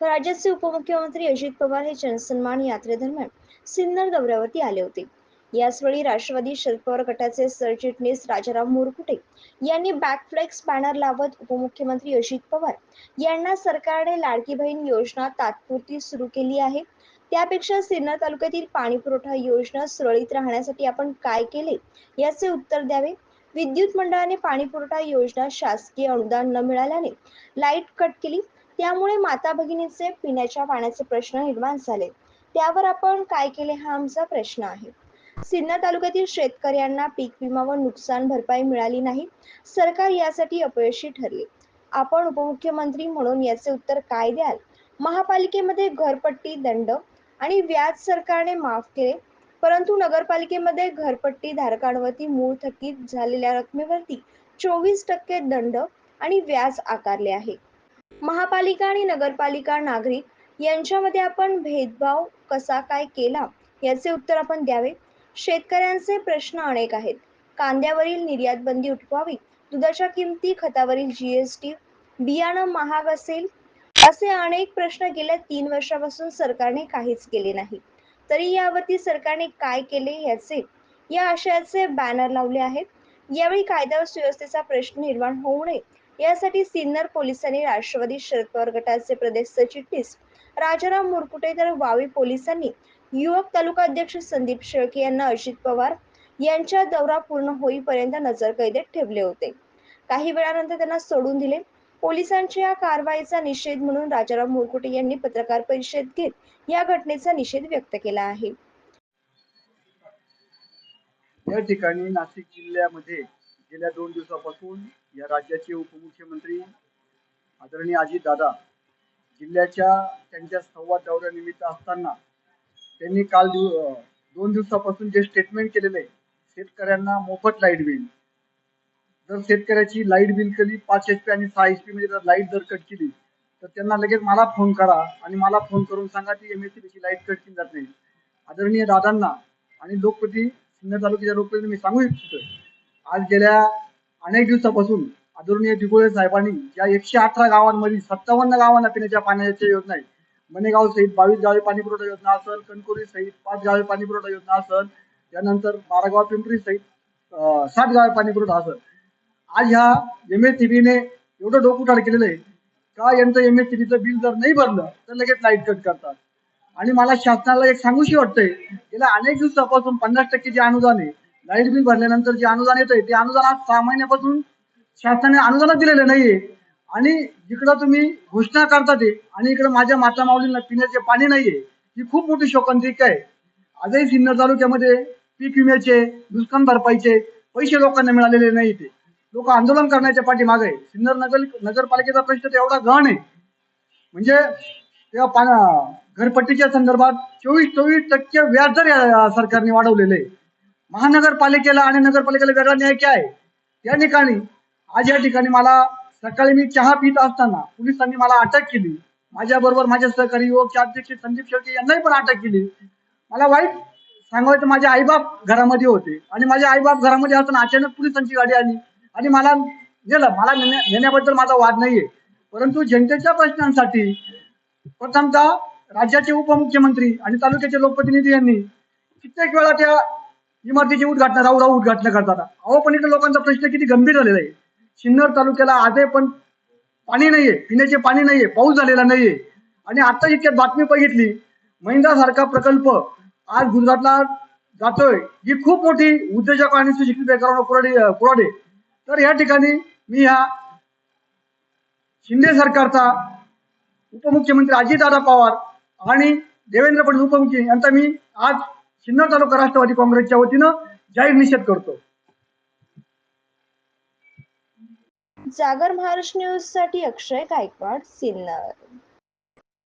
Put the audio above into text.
राज्याचे उपमुख्यमंत्री अजित पवार हे जनसन्मान यात्रेदरम्यान सिन्नर दौऱ्यावरती आले होते. याचवेळी राष्ट्रवादी शरद पवार गटाचे सरचिटणीस राजाराम मुरकुटे यांनी बॅकफ्लेक्स बॅनर लावत उपमुख्यमंत्री अजित पवार यांना सरकारने लाडकी बहीण योजना तात्पुरती सुरू केली आहे. त्यापेक्षा सिन्नर तालुक्यातील पाणी पुरवठा योजना सुरळीत राहण्यासाठी आपण काय केले याचे उत्तर द्यावे. विद्युत मंडळाने पाणी पुरवठा योजना शासकीय अनुदान न मिळाल्याने लाइट कट केली. त्यामुळे माता भगिनीचे पिण्याच्या पाण्याचे प्रश्न निर्माण झाले. त्यावर आपण काय केले हा आमचा प्रश्न आहे. सिन्नर तालुक्यातील शेतकऱ्यांना पीक विमा व नुकसान भरपाई मिळाली नाही. सरकार यासाठी अपयशी ठरले. आपण उपमुख्यमंत्री म्हणून याचे उत्तर काय द्याल? महापालिकेमध्ये घरपट्टी दंड आणि व्याज सरकारने माफ केले. परंतु नगरपालिकेमध्ये घरपट्टी धारकांवरती मूळ थकीत झालेल्या रकमेवरती चोवीस टक्के दंड आणि व्याज आकारले आहे. महापालिका आणि नगरपालिका नागरिक यांच्यामध्ये आपण भेदभाव कसा काय केला याचे उत्तर आपण द्यावे. शेतकऱ्यांचे प्रश्न अनेक आहेत. कांद्यावरील निर्यात बंदी उठवावी दुधाच्या किमती खतावरील जीएसटी बियाणं महाग असेल असे अनेक प्रश्न गेल्या तीन वर्षापासून सरकारने काहीच केले नाही. तरी यावरती सरकारने काय केले याचे या आशयाचे बॅनर लावले आहेत. यावेळी कायदा व सुव्यवस्थेचा प्रश्न निर्माण होऊ नये यासाठी सिन्नर पोलिसांनी राष्ट्रवादी शरद पवार गटाचे प्रदेश सरचिटणीस राजाराम मुरकुटे तर वावी पोलिसांनी युवक तालुका अध्यक्ष संदीप शेळके यांना अजित पवार यांच्या दौरा पूर्ण होईपर्यंत नजरकैदेत ठेवले होते. काही वेळानंतर त्यांना सोडून दिले. पोलिसांच्या या कारवाईचा निषेध म्हणून राजाराम मुरकुटे यांनी पत्रकार परिषद घेत या घटनेचा निषेध व्यक्त केला आहे. या ठिकाणी नाशिक जिल्ह्यामध्ये गेल्या दोन दिवसापासून या राज्याचे उपमुख्यमंत्री आदरणीय अजितदादा जिल्ह्याच्या त्यांच्या संवाद दौऱ्यानिमित्त असताना त्यांनी काल दिव दोन दिवसापासून जे स्टेटमेंट केलेलं आहे शेतकऱ्यांना मोफत लाइट बिल. जर शेतकऱ्याची लाइट बिल केली पाच एच पी आणि सहा एच पी मध्ये जर लाइट जर कट केली तर त्यांना लगेच मला फोन करा आणि मला फोन करून सांगा ती एम एस ची लाइट कट केली जात नाही. आदरणीय दादांना आणि लोकप्रती सिन्नर तालुक्याच्या लोकप्रती मी सांगू इच्छितो आज गेल्या अनेक दिवसापासून आदरणीय दिगोळे साहेबांनी ज्या एकशे अठरा गावांमध्ये सत्तावन्न गावांना पिण्याच्या पाण्याच्या योजना आहे मनेगाव सहित बावीस गावे पाणी पुरवठा योजना असेल कणकोरी सहित पाच गावे पाणी पुरवठा योजना असेल त्यानंतर बारागाव पिंपरी सहित सात गावे पाणी पुरवठा असेल. आज ह्या एम एस ने एवढं डोकुटाड केलेलं आहे. का यांचं एम एस बिल जर नाही भरलं तर लगेच लाइट कट करतात. आणि मला शासनाला एक सांगूशी वाटतंय गेल्या अनेक दिवसापासून पन्नास टक्के जे अनुदान आहे लाइट बिल भरल्यानंतर जे अनुदान येतंय ते अनुदान आज सहा महिन्यापासून शासनाने अनुदानच दिलेलं नाहीये. आणि जिकडं तुम्ही घोषणा करता ते आणि इकडे माझ्या माता माऊलींना पिण्याचे पाणी नाहीये ही खूप मोठी शोकांतिका आहे. आजही सिन्नर तालुक्यामध्ये पीक विम्याचे नुकसान भरपाईचे पैसे लोकांना मिळालेले नाही ते लोक आंदोलन करण्याच्या पाठीमागे आहे. सिन्नर नगर नगरपालिकेचा प्रश्न तर एवढा गहन आहे. म्हणजे तेव्हा घरपट्टीच्या संदर्भात चोवीस चोवीस टक्के व्याजदर सरकारने वाढवलेले आहे. महानगरपालिकेला आणि नगरपालिकेला वेगळा न्याय काय आहे? ठिकाणी आज या ठिकाणी मला सकाळी मी चहा पित असताना पोलिसांनी मला अटक केली. माझ्या बरोबर माझे सहकारी युवकचे अध्यक्ष संदीप शेळके यांनाही पण अटक केली. मला वाईट सांगायचं माझे आईबाप घरामध्ये होते आणि माझे आईबाप घरामध्ये असताना अचानक पोलिसांची गाडी आली आणि मला नेलं. मला नेण्या- नेण्याबद्दल माझा वाद नाहीये. परंतु जनतेच्या प्रश्नांसाठी प्रथमतः राज्याचे उपमुख्यमंत्री आणि तालुक्याचे लोकप्रतिनिधी यांनी कित्येक वेळा त्या इमारतीची उद्घाटन राहू उद्घाटन करतात. अहो पण इकडे लोकांचा प्रश्न किती गंभीर झालेला आहे. सिन्नर तालुक्याला आजही पण पाणी नाहीये पिण्याचे पाणी नाहीये पाऊस झालेला नाहीये. आणि आता इतक्यात बातमी बघितली महिंदा सारखा प्रकल्प आज गुजरातला जातोय. ही खूप मोठी उद्योजक आणि सुशिक्षित कुराडे पुराडे पुराडे तर या ठिकाणी मी ह्या शिंदे सरकारचा उपमुख्यमंत्री अजितदादा पवार आणि देवेंद्र फडणवीस उपमुख्यमंत्री यांचा मी आज सिन्नर तालुका राष्ट्रवादी काँग्रेसच्या वतीनं जाहीर निषेध करतो. जागर महाराष्ट्र न्यूजसाठी अक्षय गायकवाड सिन्नर.